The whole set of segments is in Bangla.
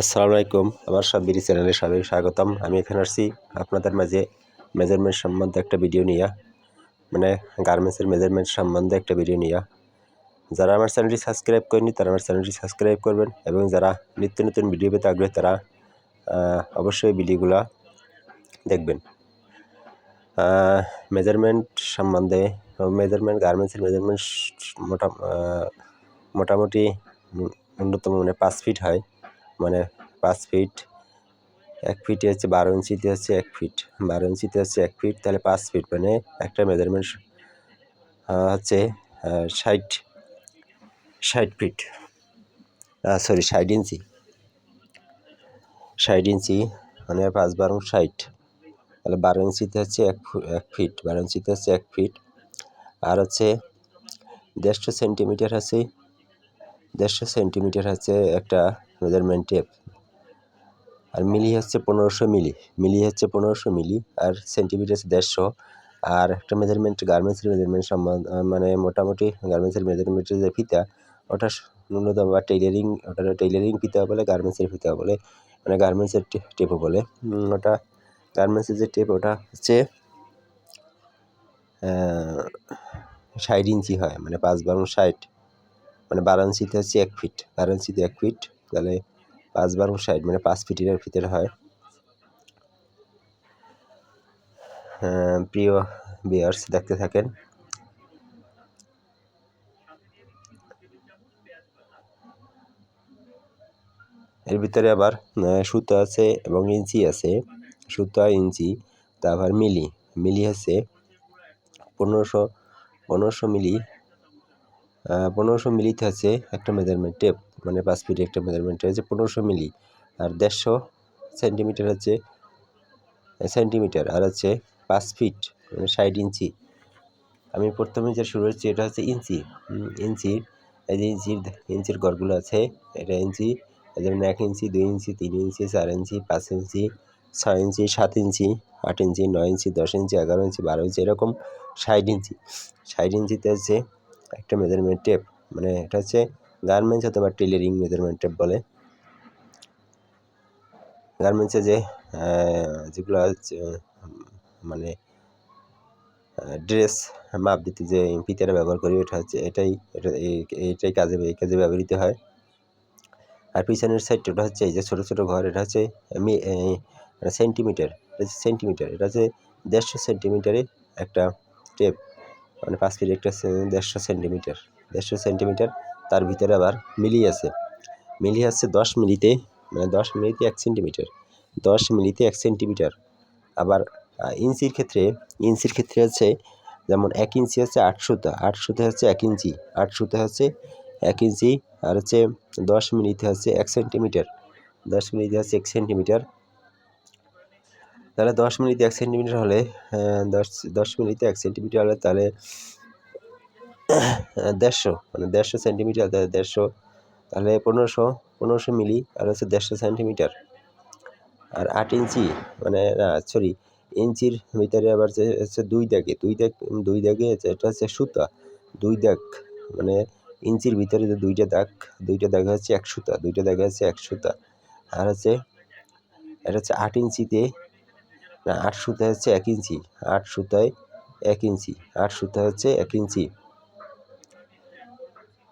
আসসালামু আলাইকুম। আমার সব বিডি চ্যানেলে সবাই স্বাগতম। আমি এখানে আসছি আপনাদের মাঝে মেজারমেন্ট সম্বন্ধে একটা ভিডিও নিয়ে। মানে গার্মেন্টসের মেজারমেন্ট সম্বন্ধে একটা ভিডিও নিয়ে। যারা আমার চ্যানেলটি সাবস্ক্রাইব করেনি তারা আমার চ্যানেলটি সাবস্ক্রাইব করবেন এবং যারা নিত্য নতুন ভিডিও পেতে আগ্রহী, তারা অবশ্যই ভিডিওগুলো দেখবেন। মেজারমেন্ট সম্বন্ধে মেজারমেন্ট গার্মেন্টসের মেজারমেন্ট মোটা মোটামুটি ন্যূনতম মানে পাঁচ ফিট হয়। মানে পাঁচ ফিট এক ফিটে হচ্ছে বারো ইঞ্চিতে হচ্ছে এক ফিট বারো ইঞ্চিতে হচ্ছে এক ফিট তাহলে পাঁচ ফিট মানে একটা মেজারমেন্ট হচ্ছে ষাট ষাট ফিট সরি ষাট ইঞ্চি ষাট ইঞ্চি মানে পাঁচ বারো ষাট। তাহলে বারো ইঞ্চিতে হচ্ছে এক এক ফিট বারো ইঞ্চিতে হচ্ছে এক ফিট আর হচ্ছে দেড়শো সেন্টিমিটার আছে দেড়শো সেন্টিমিটার হচ্ছে একটা মেজারমেন্ট টেপ আর মিলি হচ্ছে পনেরোশো মিলি মিলি হচ্ছে পনেরোশো মিলি আর সেন্টিমিটার হচ্ছে দেড়শো আর একটা মেজারমেন্ট গার্মেন্টসের মেজারমেন্ট সম্বন্ধ মানে মোটামুটি গার্মেন্টসের মেজারমেন্টের যে ফিতা, ওটা ন্যূনতম বা টেইলারিং ওটা টেইলারিং ফিতা বলে গার্মেন্টসের ফিতা বলে মানে গার্মেন্টসের টেপও বলে। ওটা গার্মেন্টসের যে টেপ ওটা হচ্ছে ষাট ইঞ্চি হয় মানে পাঁচ বারো ষাট। মানে বারো ইঞ্চিতে হচ্ছে এক ফিট বারো ইঞ্চিতে এক ফিট তাহলে পাঁচ বারো ষাট মানে পাঁচ ফিটের ভিতরে হয়। প্রিয় বিয়ার্স দেখতে থাকেন। এর ভিতরে আবার সুতো আছে এবং ইঞ্চি আছে। সুতা, ইঞ্চি, তারপর মিলি। মিলি আছে পনেরোশো পনেরোশো মিলি পনেরোশো মিলিতে আছে একটা মেজারমেন্ট টেপ মানে পাঁচ ফিট একটা মেজারমেন্ট টেপ হচ্ছে পনেরোশো মিলি। আর দেড়শো সেন্টিমিটার হচ্ছে সেন্টিমিটার আর হচ্ছে পাঁচ ফিট মানে ষাট ইঞ্চি। আমি প্রথমে যে শুরু হচ্ছে এটা হচ্ছে ইঞ্চি। ইঞ্চির এই যে ইঞ্চির ইঞ্চির ঘরগুলো আছে, এটা ইঞ্চি। যেমন এক ইঞ্চি, দুই ইঞ্চি, তিন ইঞ্চি, চার ইঞ্চি, পাঁচ ইঞ্চি, ছয় ইঞ্চি, সাত ইঞ্চি, আট ইঞ্চি, নয় ইঞ্চি, দশ ইঞ্চি, এগারো ইঞ্চি, বারো ইঞ্চি, এরকম ষাট ইঞ্চি। ষাট ইঞ্চিতে হচ্ছে একটা মেজারমেন্ট টেপ মানে এটা হচ্ছে গার্মেন্টস অথবা টেলারিং মেজারমেন্ট টেপ বলে। গার্মেন্টসে যে যেগুলো হচ্ছে মানে ড্রেস মাপ দিতে যে ফিতাটা ব্যবহার করি, ওটা হচ্ছে, এটাই, এটা কাজে, এই কাজে ব্যবহৃত হয়। আর পিছনের সাইড ওটা হচ্ছে এই যে ছোটো ছোটো ঘর, এটা হচ্ছে সেন্টিমিটার এটা হচ্ছে সেন্টিমিটার এটা হচ্ছে দেড়শো সেন্টিমিটারে একটা টেপ মানে পাঁচ ফিট একটা দেড়শো সেন্টিমিটার। দেড়শো সেন্টিমিটার তার ভিতরে আবার মিলি আছে। মিলি আছে দশ মিলিতে মানে দশ মিলিতে এক সেন্টিমিটার। দশ মিলিতে এক সেন্টিমিটার। আবার ইঞ্চির ক্ষেত্রে ইঞ্চির ক্ষেত্রে হচ্ছে যেমন এক ইঞ্চি হচ্ছে আটশোতে আটশোতে হচ্ছে এক ইঞ্চি আটশোতে হচ্ছে এক ইঞ্চি, আর হচ্ছে দশ মিলিতে হচ্ছে এক সেন্টিমিটার। দশ মিলিতে হচ্ছে এক সেন্টিমিটার। তাহলে দশ মিনিটে এক সেন্টিমিটার হলে দশ দশ মিনিটে এক সেন্টিমিটার হলে তাহলে দেড়শো মানে দেড়শো সেন্টিমিটার, তাহলে দেড়শো, তাহলে পনেরোশো পনেরোশো মিলি, আর হচ্ছে দেড়শো সেন্টিমিটার। আর আট ইঞ্চি মানে না সরি ইঞ্চির ভিতরে আবার যে হচ্ছে দুই দাগে, দুই দাগ, দুই দাগে এটা হচ্ছে সুতা, দুই দাগ মানে ইঞ্চির ভিতরে যে দুইটা দাগ, দুইটা দাগে হচ্ছে এক সুতা, দুইটা দাগে হচ্ছে এক সুতা। আর হচ্ছে, এটা হচ্ছে আট ইঞ্চিতে না, আট সুতা হচ্ছে এক ইঞ্চি। আট সুতায় এক ইঞ্চি। আট সুতা হচ্ছে এক ইঞ্চি।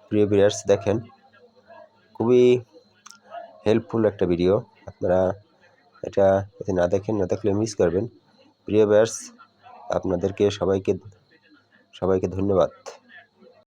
প্রিয় বিয়ার্স দেখেন, খুবই হেল্পফুল একটা ভিডিও আপনারা এটা যদি না দেখেন, না দেখলে মিস করবেন। প্রিয় বিয়ার্স আপনাদেরকে সবাইকে সবাইকে ধন্যবাদ।